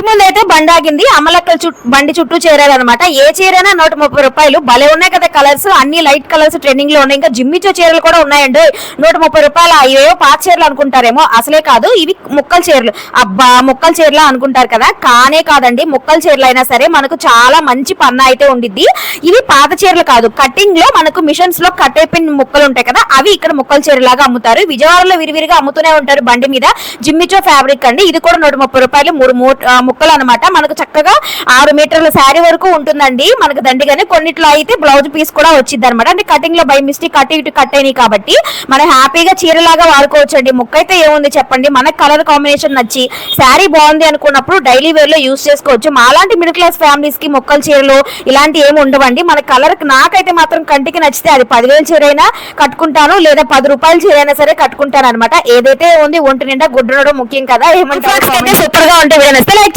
ముందు అయితే బండి ఆగింది. అమలక్కల బండి చుట్టూ చేరారనమాట ఏ చీరైనా నూట ముప్పై రూపాయలు. భలే ఉన్నాయి కదా కలర్స్. అన్ని లైట్ కలర్స్ ట్రెండింగ్లో ఉన్నాయి. ఇంకా జిమ్మిచో చీరలు కూడా ఉన్నాయండి. నూట ముప్పై రూపాయలు అయ్యో పాత చీరలు అనుకుంటారేమో. అసలే కాదు ఇవి ముక్కల చీరలు. అబ్బా ముక్కల చీరలు అనుకుంటారు కదా. కానే కాదండి ముక్కల చీరలు అయినా సరే మనకు చాలా మంచి పన్న అయితే ఉండిద్ది. ఇవి పాత చీరలు కాదు. కటింగ్లో మనకు మిషన్స్లో కట్ అయిపోయిన ముక్కలు ఉంటాయి కదా. అవి ఇక్కడ ముక్కల చీరలాగా అమ్ముతారు. విజయవాడలో విరివిరిగా అమ్ముతూనే ఉంటారు బండి మీద. జిమ్మిచో ఫ్యాబ్రిక్ అండి. ఇది కూడా నూట ముప్పై రూపాయలు. మూడు మూ- ముక్కలు అనమాట మనకు చక్కగా ఆరు మీటర్ల శారీ వరకు ఉంటుందండి. మనకు దండిగానే కొన్నిట్లో అయితే బ్లౌజ్ పీస్ కూడా వచ్చింది అనమాట అంటే కటింగ్లో బై మిస్టేక్ కట్ ఇటు కట్ అయినాయి కాబట్టి మనం హ్యాపీగా చీరలాగా వాడుకోవచ్చు అండి ముక్క అయితే ఏముంది చెప్పండి? మన కలర్ కాంబినేషన్ నచ్చి శారీ బాగుంది అనుకున్నప్పుడు డైలీ వేర్లో యూస్ చేసుకోవచ్చు. మాలాంటి మిడిల్ క్లాస్ ఫ్యామిలీస్కి మొక్కల చీరలు ఇలాంటి ఏమి ఉండవండి. మన కలర్ నాకైతే మాత్రం కంటికి నచ్చితే అది పదివేల చీర అయినా కట్టుకుంటాను. లేదా పది రూపాయల చీర అయినా సరే కట్టుకుంటాను అనమాట ఏదైతే ఉంది ఒంటి నిండా గుడ్డడం ముఖ్యం కదా. ఏమంటారు? సూపర్గా ఉంటే లైక్